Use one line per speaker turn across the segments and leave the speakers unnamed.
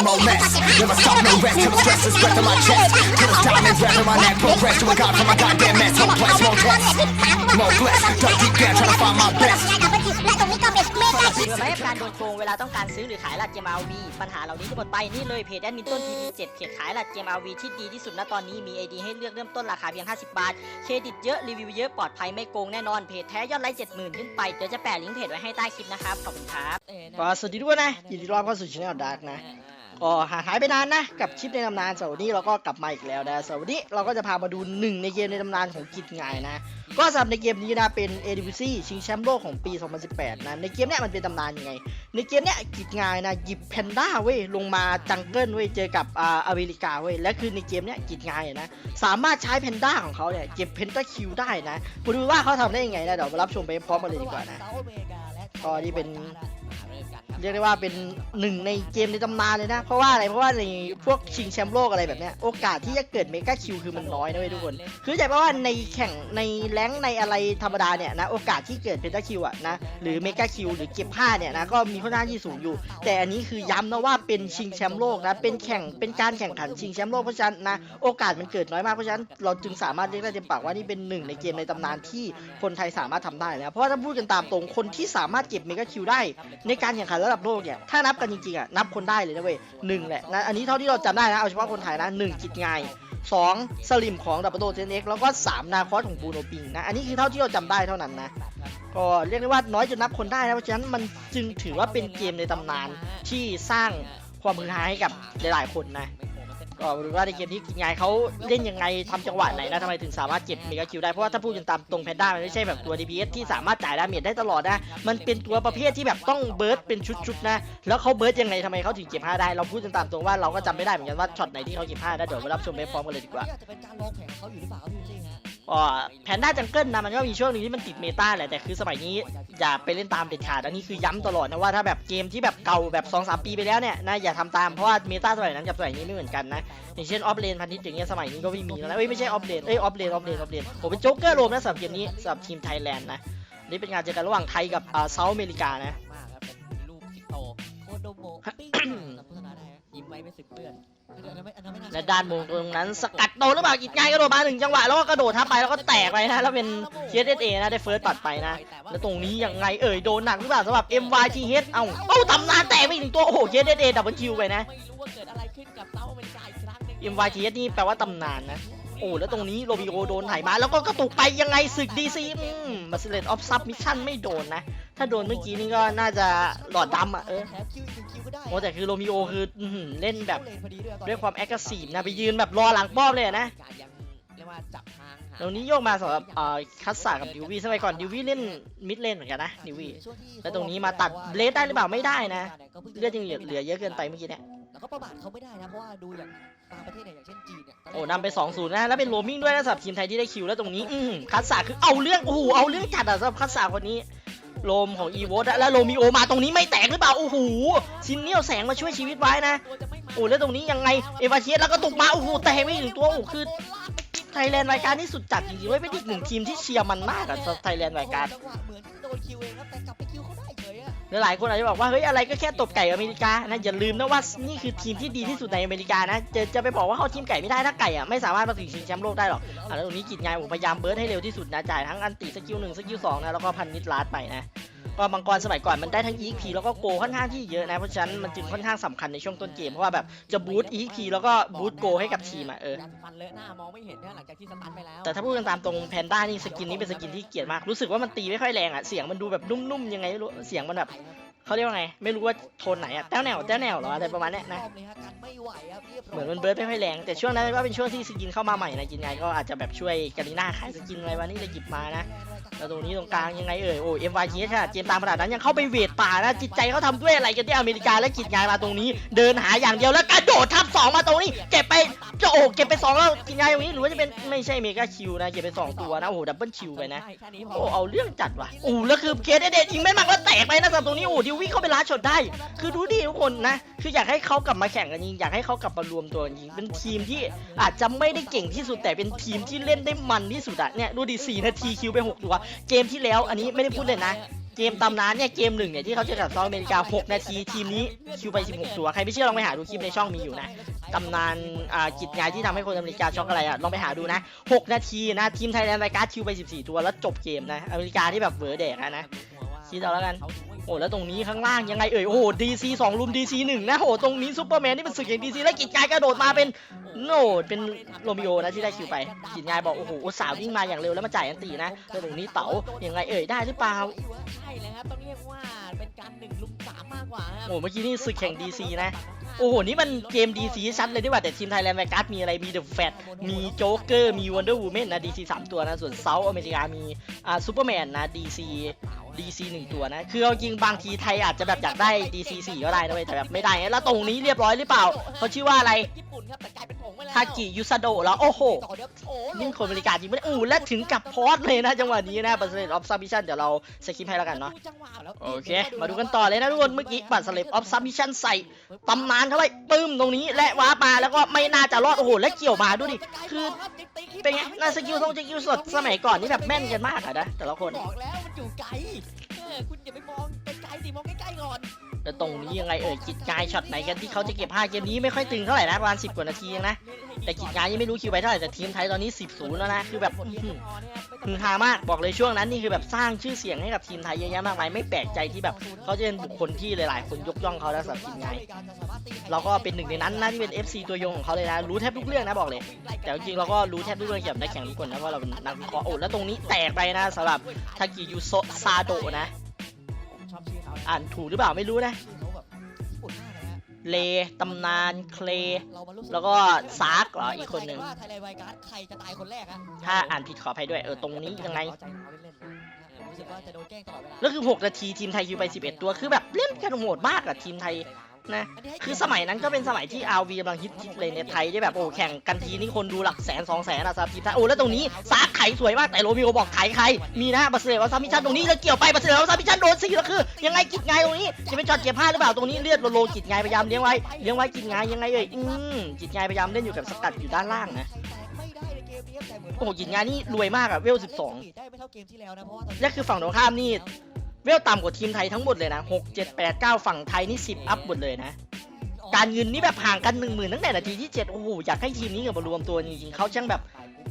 same old mess. Never stop, no rest till the stress is breath in my chest. Till the diamonds wrapping my neck, progress to a god for my goddamn mess. Hopeless, more test, more bless. Dug deep down, trying to find my best.
เพื่อไม่ให้การโดนโกงเวลาต้องการซื้อหรือขายหลักเกม RV ปัญหาเหล่านี้จะหมดไปนี่เลยเพจแอดมินต้น TV7 เจ็ดเพจขายหลักเกม RV ที่ดีที่สุดณตอนนี้มี ID ให้เลือกเริ่มต้นราคาเพียง 50 บาท เครดิตเยอะรีวิวเยอะปลอดภัยไม่โกงแน่นอนเพจแท้ยอดไลค์70,000ขึ้นไปเดี๋ยวจะแปะลิงก์เพจไว้ให้ใต้คลิปนะครับขอบคุณครับ
ก็สวัสดีทุกคนะยินดีต้อนรับเข้าสู่ช anel Dark นะ งหายไปนานนะกับคลิปในตำนานสวันนี้เราก็กลับมาอีกแล้วนะสวันนี้เราก็จะพามาดูหนึ่งในเกมในตำนานของกิจไงนะก็สำหรับในเกมนี้นะเป็น ADVC ชิงแชมป์โลกของปี 2018 นะในเกมเนี้ยมันเป็นตำนานยังไง ในเกมเนี้ยกิจไงนะหยิบแพนด้าเว้ยลงมาจังเกิลเว้ยเจอกับอ่าอเมริกาเว้ยและคือในเกมเนี้ยกิจไงนะสามารถใช้แพนด้าของเขาเนี่ยเก็บเพนต้าคิวได้นะมาดูว่าเขาทำได้ยังไงนะเดี๋ยวมารับชมไปพร้อมกันเลยดีกว่านะก็นี่เป็น เรียกได้ว่าเป็นหนึ่งในเกมในตำนานเลยนะ เพราะว่าอะไรเพราะว่าในพวกชิงแชมป์โลกอะไรแบบเนี้ยโอกาสที่จะเกิดเมกาคิวคือมันน้อยนะเว้ยทุกคน คือใจเพราะว่าในแข่งในแรงค์ในอะไรธรรมดาเนี่ยนะโอกาสที่เกิดเพนตาคิวอะนะหรือเมกาคิวหรือเก็บผ้าเนี่ยนะก็มีค่อนข้างที่สูงอยู่ แต่อันนี้คือย้ำนะว่าเป็นชิงแชมป์โลกนะเป็นแข่งเป็นการแข่งขันชิงแชมป์โลกเพราะฉะนั้นนะโอกาสมันเกิดน้อยมากเพราะฉะนั้นเราจึงสามารถเรียกได้เต็มปากว่านี่เป็นหนึ่งในเกมในตำนานที่คนไทยสามารถทำได้นะเพราะว่าถ้าพูดกันตามตรงคนที่สามารถเก็บเมกาคิวได้ในการแข่งขันระระดับโลกเนี่ยถ้านับกันจริงๆอะนับคนได้เลยนะเว้ยหนึ่งแหละนะอันนี้เท่าที่เราจำได้นะเอาเฉพาะคนไทยนะหนึ่งกิจไงสองสลิมของดับเบิลโดเจนเอ็กแล้วก็สามนาคอสของบูโนปิงนะอันนี้คือเท่าที่เราจำได้เท่านั้นนะก็เรียกได้ว่าน้อยจนนับคนได้นะเพราะฉะนั้นมันจึงถือว่าเป็นเกมในตำนานที่สร้างความมือฮาให้กับหลายๆคนนะ ก็มาดูว่าในเกมที่กินไงเขาเล่นยังไงทำจังหวะไหนนะทำไมถึงสามารถเก็บเมกาคิวได้เพราะว่าถ้าพูดกันตามตรงแพนด้ามันไม่ใช่แบบตัว DPS ที่สามารถจ่ายดาเมจได้ตลอดนะ มันเป็นตัวประเภทที่แบบต้องเบิร์ดเป็นชุดๆนะ แล้วเขาเบิร์ดยังไงทำไมเขาถึงเก็บห้าได้ เราพูดกันตามตรงว่าเราก็จำไม่ได้เหมือนกันว่าช็อตไหนที่เขาเก็บห้าได้เดี๋ยวมารับชมไปพร้อมกันเลยดีกว่า
จะเป็นการลองแข่งเขาอยู่หรือเปล่าพี่จริงฮะ
ก็แพนด้าจังเกิลนะมันก็มีช่วงหนึงที่มันติดเมตาแหละแต่คือสมัยนี้อย่าไปเล่นตามเด็ดขาดอันนี้คือย้ำตลอดนะว่าถ้าแบบเกมที่แบบเก่าแบบ2อสปีไปแล้วเนี่ยนะอย่าทำตามเพราะว่าเมตาสมัยนั้นกับสมัยนี้ไม่เหมือนกันนะอย่างเช่นออฟเลนพันธิตอย่างเงี้ยสมัยนี้ก็ไม่มีแล้วนะเอ้ยไม่ใช่ออฟเลนเอ้ยออฟเลนออฟเลนออฟเลนผมเป็นโจ๊กเกอร์โรมนะสำหรับเกมนี้สำหรับทีมไทยแลนด์นะนี่เป็นงานเจอกันระหว่างไทยกับอ่าเซาท์อเมริกานะ
มากครับเป็นลูกสิงโตโคโดโมะปิ้ง ยิ้มไว้ไม่สึกเพื่อนอันนั้นไม่อันนั้นไม่น่า
และด้านมุมตรงนั้น สกัดโดนหรือเปล่ากิดง่ายกระโดดมาหนึ่งจังหวะแล้วก็กระโดดทับไปแล้วก็แตกไปนะแล้วเป็นเคสเอนะได้เฟิร์สปัดไปนะ แล้วตรงนี้ยังไงเอ่ยโดนหนักหรือเปล่าสำหรับ MYTH เอ้าเอ้าตำนานแตกไปอีกหนึ่งตัวโอ้โหเ s เอดับเบิลคิวไปนะ
ไม่รู้ว่าเกิดอะไรขึ้นกับเซาท์อเมริกาอีกครั้งหนึง
MYTH นี่แปลว่าตำนานนะ โอ้แล้วตรงนี้โรบิโอโดนถ่ายมาแล้วก็กระตุกไปยังไงศึกดีซีมาสเลตออฟซับมิชชั่นไม่โดนนะ ถ้าโดนเมื่อกี้นี่ก็น่าจะหลอดดำอะเออ
แถมคิวอีกหนึ่งคิวก็ได้
โอ้แต่คือโรมิโอคืออื้อเล่นแบบ
ด้วย
ด้วยความแอคทีฟนะไปยืนแบบรอหลังป้อมเลยนะ
การยังเรียกว่าจับทางหา
ตรงนี้โยกมาสำหรับเอ่อคัสซากับดิววี่สมัยก่อนดิววี่เล่นมิดเลนเหมือนกันนะดิววี่แล้วตรงนี้มาตัดเลสได้หรือเปล่าไม่ได้นะเลือดยังเหลือเหลือเยอะเกินไปเมื่อกี้เนี่ย
แล้วก็ประมาทเขาไม่ได้นะเพราะว่าดูอย่างบางประเทศเนี่ยอย่างเช่นจีนเนี่ย
โอ้นำไป2-0นะแล้วเป็นโรมมิ่งด้วยนะสำหรับทีมไทยที่ได้คิวแล้วตรงนี้อืมคัสซาคือเอาเรื่องโอ้โหเอาเรื่องจัดอะสำหรับคัสซาคนนี้โลมของอีโวตแล้วโรมิโอมาตรงนี้ไม่แตกหรือเปล่าโอ้โหซินเนียลแสงมาช่วยชีวิตไว้นะ
ตัวจะไม่มา
โอ้แล้วตรงนี้ยังไงเอวาเชียสแล้วก็ตกมาโอ้โหแตกไปอีกหนึ่งตัวโอ้โหคือ ไทยแลนด์รายการนี่สุดจัดจริงๆเว้ยเป็นอีกหนึ่งทีมที่เชียร์มันมากอะสำหรับไทยแลนด์รายการ
จังหวะเหมือนโดนคิวเองครับแต่กลับไปคิวเขาได้เฉยอะ
หลายๆคนอาจจะบอกว่าเฮ้ยอะไรก็แค่ตบไก่อเมริกานะอย่าลืมนะว่านี่คือทีมที่ดีที่สุดในอเมริกานะจะจะไปบอกว่าเขาทีมไก่ไม่ได้ถ้าไก่อะไม่สามารถมาถึงชิงแชมป์โลกได้หรอกอะแล้วตรงนี้กิจงานผมพยายามเบิร์ดให้เร็วที่สุดนะจ่ายทั้งอันติสกิลหนึ่งสกิลสองนะแล้วก็พันนิดลาดไปนะ ก็มังกรสมัยก่อนมันได้ทั้ง EXP แล้วก็โกค่อนข้างที่เยอะนะ เพราะฉะนั้นมันจึงค่อนข้างสำคัญในช่วงต้นเกม เพราะว่าแบบจะบูต EXP แล้วก็บูตโกให้กับทีมอะเออ
ยาสีฟันเลอะหน้ามองไม่เห็นนะหลังจากที่สตันไปแล้ว
แต่ถ้าพูดกันตามตรงแพนด้านี่สกินนี้เป็นสกินที่เกลียดมาก รู้สึกว่ามันตีไม่ค่อยแรงอะเสียงมันดูแบบนุ่มๆยังไงไม่รู้ เสียงมันแบบ เขาเรียกว่าไง ไม่รู้ว่าโทนไหนอะแต้วแนวแต้วแนวเหรออะไรประมาณเนี้ยนะ
รอบเลยฮะกันไม่ไหวครับรียบร้ย
เหมือนมันเบิร์ดไม่ค่อยแรง แต่ช่วงนั้นก็เป็นช่วงที่สกินเข้ามาใหม่นะกินไงก็อาจจะแบบช่วยกาลิน่าขายสกินอะไรวะนี่เลยหยิบมานะแล้วตรงนี้ตรงกลางยังไงเอ่ยโอ้เอ็มวายทีค่ะเจมตามขนาดนั้นยังเข้าไปเวทป่านะจิตใจเขาทำด้วยอะไรกันที่อเมริกาและกิจงานมาตรงนี้ เดินหาอย่างเดียวแล้วกระโดดทับสองมาตรงนี้เก็บไปจะโอ้เก็บไปสองแล้วกินงานตรงนี้หรือว่าจะเป็นไม่ใช่เมกาคิวนะเก็บไปสองตัวนะโอ้โหดับเบิลคิวไปนะ
ใช่แค่นี้พ
โอ้เอาเรื่องจัดว่ะโอ้แล้วคือเคสเด็ดยิงไม่มากแล้วแตกไปนะสำหรับตรงนี้โอ้ดิววี่เข้าไปล้าชดได้ คือดูดิทุกคนนะ คืออยากให้เขากลับมาแข่งกันจริงอยากให้เขากลับมารวมตัวกันจริงเป็นทีมที่อาจจะไม่ได้เก่งที่สุดแต่เป็นทีมที่เล่นได้มันที่สุดอะเนี่ยดูดิ4นาทีคิวไป6ตัว เกมที่แล้วอันนี้ไม่ได้พูดเลยนะเกมตำนานเนี่ยเกมหนึ่งเนี่ยที่เขาเจอกับซออเมริกา 6 นาที ทีมนี้คิวไป 16 ตัว ใครไม่เชื่อลองไปหาดูคลิปในช่องมีอยู่นะตำนานอ่ากิจงานที่ทำให้คนอเมริกาช็อกอะไรอะลองไปหาดูนะ 6 นาทีนะทีมไทยแลนด์รายการคิวไป 14 ตัวแล้วจบเกมนะอเมริกาที่แบบเวอร์แดกนะคิดเอาแล้วกัน อ้แล้วตรงนี้ข้างล่างยังไงเอ่ยโอ้โหดีซีสองลุมดีซีหนึ่งนะโอ้โหตรงนี้ซูเปอร์แมนนี่เป็นศึกแห่งดีซีแล้วกิจกายกระโดดมาเป็นโน่เป็นโรมิโอนะที่ได้คิวไปกิจงายบอกโอ้โหอุตส่าห์วิ่งมาอย่างเร็วแล้วมาจ่ายอันตีนะแล้วตรงนี้เต๋ายังไงเอ่ยได้หรือเปล่า
ใช่เลยครับต้องเรียกว่าเป็นการหนึ่งลุมสามมากกว่าครับ
โอ้เมื่อกี้นี่ศึกแข่งดีซีนะโอ้โห นี่มันเกมดีซีชัดเลยดีกว่าแต่ทีมไทยแลนด์แมการ์ดมีอะไรมีเดอะแฟตมีโจ๊กเกอร์มีวันเดอร์วูแมนนะดีซีสามตัวนะ ส่วนเซาท์อเมริกามีอ่าซูเปอร์แมนนะดีซี ดีซีหนึ่งตัวนะ คือเอาจริงบางทีไทยอาจจะแบบอยากได้ดีซีสี่ก็ได้นะเว้ยแต่แบบไม่ได้นะแล้วตรงนี้เรียบร้อยหรือเปล่าเขาชื่อว่าอะไร
ญี่ปุ่นครับแต่กลายเป็นผงไปแล้ว
ทากิยูซาโดะแล้วโอ้โห
ต่อเดี๋ยวโอ้
นี่คนบริการจริงไม่ได้อู้และถึงกับพอดเลยนะจังหวะนี้นะบัตรเซเลตออฟซับมิชันเดี๋ยวเราสกิปให้แล้วกันเนาะ
ดูจังหวะแล้ว
โอเค มาดูกันต่อเลยนะทุกคนเมื่อกี้บัตรสเลปออฟซับมิชันใส่ตำนานเข้าไปปึ้มตรงนี้และว้าร์ปมาแล้วก็ไม่น่าจะรอดโอ้โหและเกี่ยวมาดูดิคือเป็นไงน่าสกิลทรงสกิลสดสมัยก่อนนี่แบบแม่นกันมากอะนะแต่ละคน
บ อกแล้วมันอยู่ไกลเออคุณอย่าไปมองไกลๆสิมองใกล้ๆก่อน
แล้วตรงนี้ยังไงเอ่ยกิจกายช็อตไหนกันที่เขาจะเก็บ5เกมนี้ไม่ค่อยตึงเท่าไหร่นะประมาณ10 กว่านาทีเองนะแต่กิจกายยังไม่รู้คิวไปเท่าไหร่แต่ทีมไทยตอนนี้ 10ศูนย์แล้วนะคือแบบอื้อฮามากบอกเลยช่วงนั้นนี่คือแบบสร้างชื่อเสียงให้กับทีมไทยเยอะแยะมากมายไม่แปลกใจที่แบบเขาจะเป็นบุคคลที่หลายๆ คนยกย่องเขาแล้วสำหรับทีมงานเราก็เป็นหนึ่งในนั้นนะที่เป็น FC ตัวยงของเขาเลยนะรู้แทบทุกเรื่องนะบอกเลย แต่จริงเราก็รู้แทบทุกเรื่องเกี่ยวกับนักแข่งทุกคนนะเพราะเราเป็นนักวิเคราะห์โอ้แล้วตรงนี้แตกไปนะสำหรับทากิยูโซซาโดะนะ
อบชื่อเขา
อ่านถูกหรือเปล่าไม่รู้นะ
ชื่อเขาแบบญี่ปุ่นมากเลยฮะ
เลตำนานเคล
เรามารู้สึ
แล้วก็ซาร์กเหรออีกคนหนึ่ง
ว่าไทยแลนด์ไวการ์ดใครจะตายคนแรกอะ
ถ้าอ่านผิดขออภัยด้วยเออตรงนี้ยังไง
ใจร้าวเล่นๆนะเออรู้สึกว่าจะโดนแกล้งตลอดเวลา
แล้วคือ 6 นาทีทีมไทยคิวไป 11 ตัวคือแบบเล่นกันโหดมากอะทีมไทยนะคือสมัยนั้นก็เป็นสมัยที่ RV กำลังฮิตฮิตเลยในไทยที่แบบโอ้แข่งกันทีนี่คนดูหลักแสนสองแสนอะสำหรับทีมไทยโอ้แล้วตรงนี้ซาร์กไขสวยมากแต่โรมิโอบอกไขใครมีนะบัสเซลซามิชันตรงนี้แล้วเกี่ยวไปบัสเซลซามิชัน ซี่แล้วคือยังไงกิตไงตรงนี้จะเป็นจอดเก็บผ้าหรือเปล่าตรงนี้เลือดโลโลกิตไงพยายามเลี้ยงไว้เลี้ยงไว้กิตไงยังไงเอ่ยอืมกิตไงพยายามเล่นอยู่กับสกัดอยู่ด้านล่างนะโอ้โหกิจงนี่รวยมากอะเวล
สิบสองนี่
คือฝั่งตรงข้ามนี่เวลต่ำกว่าทีมไทยทั้งหมดเลยนะหกเจ็ดแปดเก้าฝั่งไทยนี่สิบอัพหมดเลยนะ การเงินนี่แบบห่างกัน1 0,000ตั้งแต่นาทีที่7โอ้โหอยากให้ทีมนี้กับมารวมตัวจริงๆเขาช่างแบบ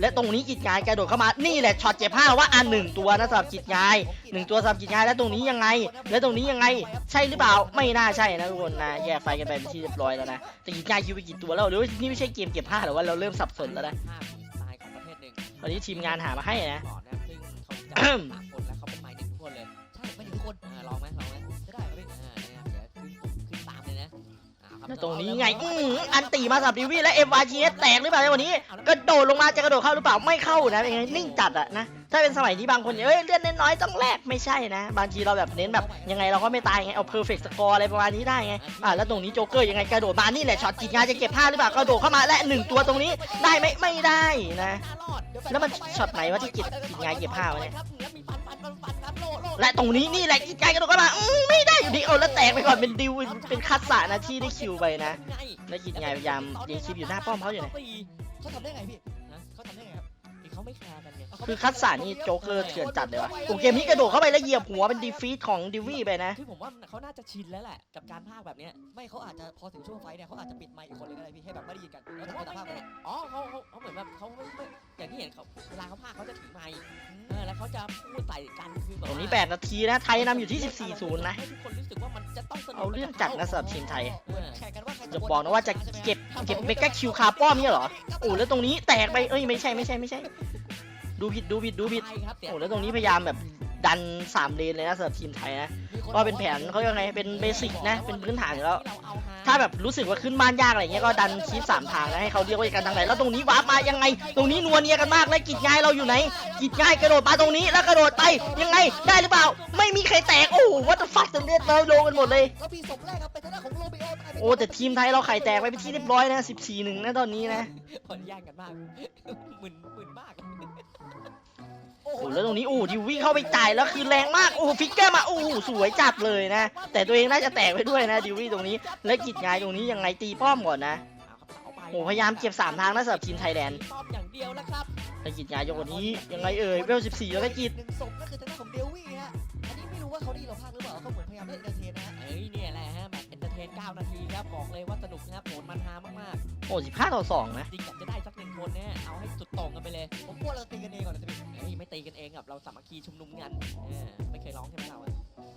และตรงนี้กิจงายกระโดดเข้ามานี่แหละช็อตเจ็บผ้าว่าอันหนึ่งตัวนะสำหรับกิจงายหนึ่งตัวสำหรับกิจงายแล้วตรงนี้ยังไง แล้วตรงนี้ยังไงใช่หรือเปล่าไม่น่าใช่นะทุกคนนะแยกไฟกันไปเป็นที่เรียบร้อยแล้วนะแต่กิจงายคิวไปกี่ตัวแล้วหรือว่านี่ไม่ใช่เกมเก็บผ้าหรือว่าเราเริ่มสับสนแล้วนะ
ภาพสไตล์ของประเทศหนึ่ง
ตอนนี้ทีมงานหามาให้นะ
ตร
งนี้ไงอื้อหืออันตีมาสับดิวี่และเอ็มวาจีแตกหรือเปล่าในวันนี้กระโดดลงมาจะกระโดดเข้าหรือเปล่าไม่เข้านะเป็นไงนิ่งจัดอะนะถ้าเป็นสมัยที่บางคนเอ้ยเลื่อนน้อยๆต้องแลกไม่ใช่นะ บางทีเราแบบเน้นแบบยังไงเราก็ไม่ตายไงเอาเพอร์เฟกต์สกอร์อะไรประมาณนี้ได้ไงอะแล้วตรงนี้โจ๊กเกอร์ยังไงกระโดดมานี่แหละช็อตกิจงานจะเก็บผ้าหรือเปล่ากระโดดเข้ามาและหนึ่งตัวตรงนี้ได้ไหมไม่ได้นะ แล้วมันช็อตไหนวะที่กิจกิจงานเก็บผ้าวะเนี่ย
แล้วมีฟันครับโลโล
และตรงนี้นี่แหละกิจงานกระโดดเข้ามาอื้อไม่ได้อยู่ดีเอาแล้วแตกไปก่อนเป็นดิวเป็นคัสสะนะที่ได้คิวไปนะ ได้กิจงพยายามยิงคลิปอยู่หน้าป้อมเขาอยู่ไหน
เขาทำได้ไงพี่ ไม่แคร์กันไง
คือคัตสานี่โจ๊กเกอร์เถื่อนจัดเลยวะโอ้เกมนี้กระโดดเข้าไปแล้วเหยียบหัวเป็นดีฟีทของดิวี่ไปนะ
คือผมว่าเขาน่าจะชินแล้วแหละกับการพากย์แบบเนี้ยไม่เขาอาจจะพอถึงช่วงไฟท์เนี่ยเขาอาจจะปิดไมค์อีกคนเลยก็ได้พี่ให้แบบไม่ได้ยินกันแล้วแต่แต่ภาคไปอ๋อเขาเขาเขาเหมือนแบบเขาไม่ไม่อย่างที่เห็นเขาเวลาเขาพากย์เขาจะถือไมค์เออแล้วเขาจะพูดใส่กันคือแบบ
ตรงนี้
ว่า
8นาทีนะ ไทยนำอยู่ที่ 14 0 นะ
ให้ทุกคนรู้สึกว่ามันจะต้องสนุก
เอาเรื่องจัดนะสำหรับทีมไทย
เออแข่งกันว่าใคร
จะบอกนะว่าจะเก็บเก็บเมกาคิวคาป้อมเนี่ยเหรอโอ้แล้วตรงนี้แตกไปเอ้ยไม่ใช่ไม่ใช่ไม่ใช่ ดูผิดดูผิดดูผิด
ใช่ครับเดี๋ย
โอ้แล้วตรงนี้พยายามแบบดัน3เลนเลยนะสำหรับทีมไทยนะก็เป็นแผนเขาเรียกไงเป็นเบสิกนะเป็นพื้นฐานอยู่แล้วถ้าแบบรู้สึกว่าขึ้นบ้านยากอะไรเงี้ยก็ดันคีบสามทางนะให้เขาเรียกว่ากันทางไหนแล้วตรงนี้วาร์ปมายังไง ตรงนี้นัวเนียกันมากแล้วกิจง่ายเราอยู่ไหนกิจง่ายกระโดดมาตรงนี้แล้วกระโดดไปยังไงได้หรือเปล่า ไม่มีใครแตกโอ้วัตฟักจะเลือดเราลงกันหมดเลย
แล้วมีศพแรกครับเป็นทางด้านของโรบิโอ
โอ้แต่ทีมไทยเราไข่แตกไปเป็นที่เรียบร้อยนะ14หนึ่งนะตอนนี้นะ
คนแย่งกันมากมึนมึนมาก
โอ้แล้วตรงนี้โอ้ดิววิ่งเข้าไปจ่ายแล้วคือแรงมากโอ้ฟิกเกอร์มาโอ้สวยจัดเลยนะ แต่ตัวเองน่าจะแตกไปด้วยนะดิววี่ตรงนี้ และกิจง่ายตรงนี้ยังไงตีป้อมก่อนนะโอ้พยายามเก็บสามทางนะสำหรับทีมไทยแลนด์
ป้อมอย่างเดียวนะครับ
แต่กิจงานยกวันนี้ยังไงเอ่ยเวล14แล้วก็กิจ
หนึ่งศพก็คือทางด้านของเดลวี่ฮะอันนี้ไม่รู้รู้ว่าเขาได้ยินเราภาคหรือเปล่าเขาเหมือนพยายามเล่นเอนเตอร์เทนนะฮะเอ้ยเนี่ยแหละฮะแบบเอนเตอร์เทน9นาทีครับบอกเลยว่าสนุกนะครับโหดมันฮามาก
โอ้สิบห้าต่อสองนะ
ๆจริงอยากจะได้สักหนึ่ง คนเนี่ยเอาให้สุดโต่งกันไปเลย ผมกลัวเราตีกันเองก่อนนะจะพี่เฮ้ยไม่ตีกันเองกับเราสามัคคีชุมนุมกันเออไม่เคยร้องใช่ไหมเราอะ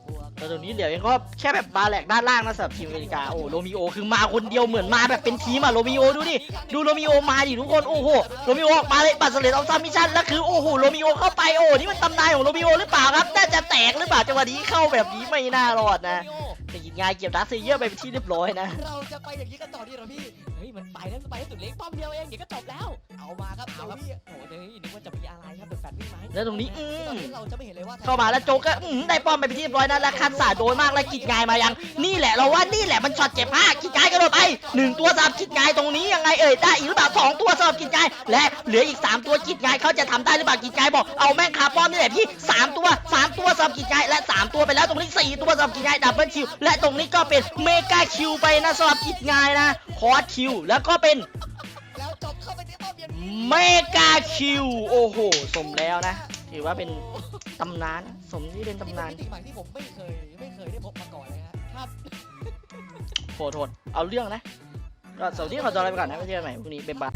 กลัว
แต่ตรงนี้เหลียวเองก็แค่แบบบาแหลกด้านล่างนะสำหรับทีมอเมริกาโอ้โรมิโอคือมาคนเดียวเหมือนมาแบบเป็นทีมอะโรมิโอดูดิดูโรมิโอมาดิทุกคนโอ้โหโรมิโอออกมาเลยปัดเสลดออฟซามิชันแล้วคือโอ้โหโรมิโอเข้าไปโอ้นี่มันตำนานของโรมิโอหรือเปล่าครับน่าจะแตกหรือเปล่าจังหวะนี้เข้าแบบนี้ไม่น่ารอดนะแต่ยิงงานเก็บดัสเซเยอร์ไปเป็นที่เรียบร้อยนะ
เราจะไปอย่างนี้กันต่อดีเหรอพี่เฮ้ยมันไปแล้วมันไปให้สุดเล็กป้อมเดียวเองเดี๋ยวก็จบแล้ว เอามาครับเอาครับโอ้โหเฮ้ยนึกว่าจะมีอะไรครับเป็นแฟนวิ่งมาให้
แล้วตรงนี้อืม
ตอนนี้เราจะไม่เห็นเลยว่า
เข้ามาแล้วโจ๊กก็อื้อหือได้ป้อมไปเป็นที่เรียบร้อยนะแล้วคัดสาโดนมากแล้วกิดงายมายัง นี่แหละเราว่านี่แหละมันช็อตเจ็บผ้ากิดงายกระโดดไปหนึ่งตัวสำหรับกิดงายตรงนี้ยังไงเอ่ยได้อีกหรือเปล่าสองตัวสำหรับกิดงายและเหลืออีกสามตัวกิดงายเขาจะทำได้หรือเปล่ากิดงายบอกเอาแม่งคาป้อมนี่แหละพี่สามตัวสามตัวสำหรับกิดงายและสามตัวไปแล้วตรงนี้สี่ตัวสำหรับกิดงายดับเบิลคิวและตรงนี้ก็เป็นเมกาคิวไปนะสำหรับกิดงายนะคอร์สคิวแล้วก็เป็น
แล้วจบเข้าไปที่ป้อมเย็น
เมกาคิวโอ้โห สมแล้วนะ ถือว่าเป็นตำนานสมที่เป็น
นี่
ตำ
เป็น
นาน
มิติใหม่ที่ผมไม่เคยไม่เคยได้พบมาก่อนเลยฮะครับ
โหดโหดเอาเรื่องนะ ก็สวัสดีขอตัวลาไปก่อนนะไม่เจอกันใหม่พรุ่งนี้บ๊ายบาย